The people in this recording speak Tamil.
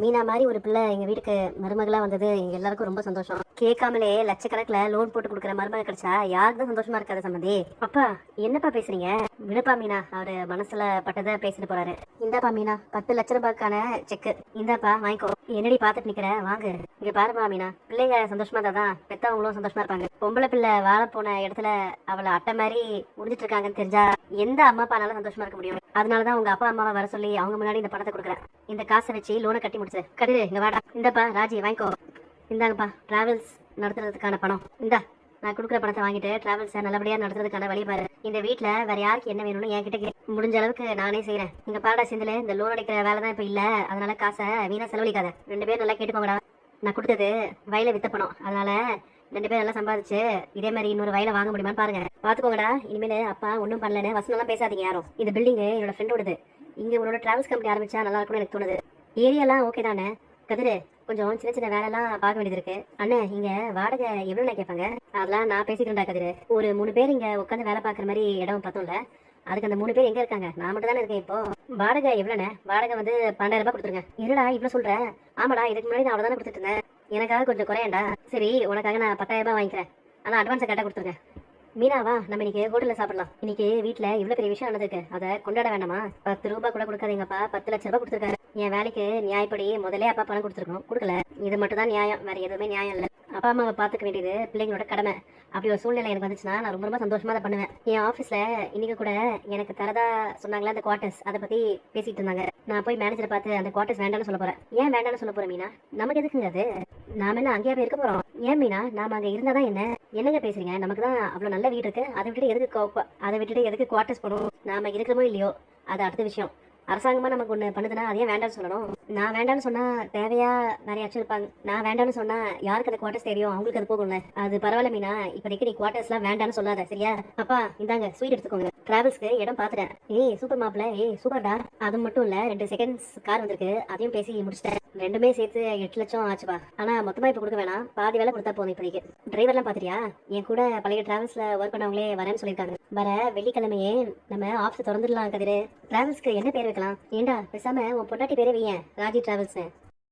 மீனா மாதிரி ஒரு பிள்ளை எங்க வீட்டுக்கு மருமகளா வந்தது. எங்க எல்லாருக்கும் ரொம்ப சந்தோஷம். கேட்காமலே லட்சக்கணக்கில் லோன் போட்டு கொடுக்குற மருமக கிடைச்சா யாருக்கு தான் சந்தோஷமா இருக்காது சம்மந்தி அப்பா என்னப்பா பேசுறீங்க? விடுப்பா மீனா அவரு மனசுல பட்டதை பேசிட்டு போறாரு. இந்தாப்பா மீனா பத்து லட்ச ரூபாய்க்கான செக் இந்தாப்பா வாங்கிக்கோ. என்னடி பார்த்துட்டு நிக்கிற? வாங்கு. இங்க பாருப்பா மீனா. பிள்ளைங்க சந்தோஷமா தான் பெத்தவங்களும் சந்தோஷமா இருப்பாங்க. பொம்பளை பிள்ளை வாழ போன இடத்துல அவளை அட்டை மாதிரி முடிஞ்சிட்டு இருக்காங்கன்னு தெரிஞ்சா எந்த அம்மா அப்பானாலும் சந்தோஷமா இருக்க முடியும்? அதனாலதான் உங்க அப்பா அம்மாவை வர சொல்லி அவங்க முன்னாடி இந்த பணத்தை கொடுக்குறேன். இந்த காசை வச்சு லோனை கட்டி முடிச்சு கதிரு இங்க வாடா. இந்தப்பா ராஜி வாங்கிக்கோ. இந்தாங்கப்பா டிராவல்ஸ் நடத்துறதுக்கான பணம். இந்தா நான் கொடுக்குற பணத்தை வாங்கிட்டு டிராவல்ஸை நல்லபடியா நடத்துறதுக்கான வழி பாரு. இந்த வீட்டில் வேற யாருக்கு என்ன வேணும்னு என்கிட்ட கே முடிஞ்ச அளவுக்கு நானே செய்றேன். இங்க பாடா சிந்தில இந்த லோன் அடிக்கிற வேலை தான் இப்ப இல்ல. அதனால காசை வீணா செலவழிக்காத. ரெண்டு பேரும் நல்லா கேட்டுக்கோங்கடா. நான் கொடுத்தது வயல வித்த பணம். அதனால ரெண்டு பேரும் நல்லா சம்பாதிச்சு இதே மாதிரி இன்னொரு வயலை வாங்க முடியுமான்னு பாருங்க. பாத்துக்கோங்கடா. இனிமேல் அப்பா ஒன்றும் பண்ணலன்னு வசனம்லாம் பேசாதீங்க யாரும். இந்த பில்டிங் என்னோட ஃப்ரெண்டோடது இங்க உன்னோட டிராவல்ஸ் கம்பெனி ஆரம்பிச்சா நல்லா இருக்கும்னு எனக்கு தோணுது. ஏரியாலாம் ஓகே தானே? கதிரு கொஞ்சம் சின்ன சின்ன வேலைலாம் பார்க்க வேண்டியது இருக்கு. அண்ணே இங்க வாடகை எவ்வளவு கேட்பாங்க? அதெல்லாம் நான் பேசிக்கிறேன்டா கதிரு. ஒரு மூணு பேர் இங்க உட்காந்து வேலை பார்க்குற மாதிரி இடம் பார்த்தோம்ல. அதுக்கு அந்த மூணு பேர் எங்க இருக்காங்க? நான் மட்டும் தானே இருக்கேன் இப்போ. வாடகை எவ்வளோண்ணே வாடகை வந்து பன்னெண்டாயிரம் ரூபாய் கொடுத்துருங்க. என்னடா இவ்வளோ சொல்றேன் ஆமாடா இதுக்கு முன்னாடி நான் அவ்வளோ தானே கொடுத்துட்டு இருந்தேன். எனக்காக கொஞ்சம் குறையண்டா சரி உனக்காக நான் பத்தாயிரம் ரூபாய் வாங்கிக்கிறேன். ஆனால் அட்வான்ஸை கரெக்டாக கொடுத்துருங்க. மீனாவா நம்ம இன்னைக்கு ஹோட்டலில் சாப்பிடலாம். இன்னைக்கு வீட்டில் இவ்வளோ பெரிய விஷயம் நடந்திருக்கு. அதை கொண்டாட வேண்டாமா? பத்து ரூபாய் கூட கொடுக்காதீங்கப்பா. பத்து லட்ச ரூபாய் கொடுத்துருக்காரு. என் வேலைக்கு நியாயப்படி முதல்ல அப்பா பணம் கொடுத்துருக்கணும். கொடுக்கல. இது மட்டும் தான் நியாயம். வேற எதுவுமே நியாயம் இல்லை. அப்பா அம்மாவை பார்த்துக்க வேண்டியது பிள்ளைங்களோட கடமை. அப்படி ஒரு சூழ்நிலை எனக்கு வந்துச்சுன்னா நான் ரொம்ப ரொம்ப சந்தோஷமா அதை பண்ணுவேன். என் ஆஃபீஸில் இன்னைக்கு கூட எனக்கு தரதா சொன்னாங்களா அந்த குவார்ட்டர்ஸ் அதை பற்றி பேசிட்டு இருந்தாங்க. நான் போய் மேனேஜரை பார்த்து அந்த குவார்ட்டர்ஸ் வேண்டாம்னு சொல்ல போறேன். ஏன் வேண்டாம்னு சொல்ல போறேன் மீனா? நமக்கு எதுக்குங்க அது? நாம என்ன அங்கேயே போய் இருக்க போறோம்? ஏன் மீனா? நாம அங்க இருந்தாதான் என்ன? என்னங்க பேசுறீங்க? நமக்கு தான் அவ்வளவு நல்ல வீடு இருக்கு. அதை விட்டுட்டு எதுக்கு அதை விட்டுட்டு எதுக்கு குவார்ட்டர்ஸ் போகணும் நாம இருக்கிறோமோ இல்லையோ? அது அடுத்த விஷயம். அரசாங்கமாக நமக்கு ஒன்று பண்ணுதுன்னா அதையே வேண்டாம்னு சொல்லணும். நான் வேண்டாம்னு சொன்னால் தேவையா நிறையாச்சும் இருப்பாங்க. நான் வேண்டாம்னு சொன்னால் யாருக்கு அந்த குவார்ட்டர்ஸ் தெரியும் அவங்களுக்கு அது போகும்ல. அது பரவாயில்ல மீனா. இப்போதைக்கு நீ குவார்ட்டர்ஸ்லாம் வேண்டாம்னு சொல்லாத சரியா? அப்பா இந்தாங்க ஸ்வீட் எடுத்துக்கோங்க. டிராவல்ஸ்க்கு இடம் பார்த்துட்டேன். ஏய் சூப்பர் மாப்பிள ஏய் சூப்பர்டா அது மட்டும் இல்ல ரெண்டு செகண்ட்ஸ் கார் வந்திருக்கு. அதையும் பேசி முடிச்சிட்டேன். ரெண்டுமே சேர்த்து எட்டு லட்சம் ஆச்சுப்பா. ஆனா மொத்தமா இப்ப கொடுக்க வேணாம். பாதி வேலை கொடுத்தா போதும் இப்போதைக்கு. டிரைவர்லாம் பாத்திரியா என் கூட பழைய டிராவல்ஸ்ல ஒர்க் பண்ணவங்களே வரேன்னு சொல்லியிருக்காங்க. வர வெள்ளிக்கிழமையே நம்ம ஆஃபீஸ் திறந்துடலாம் கதிரு. டிராவல்ஸ்க்கு என்ன பேர் வைக்கலாம்? ஏண்டா பேசாம உன் பொட்டாட்டி பேரே வையன். ராஜி டிராவல்ஸ்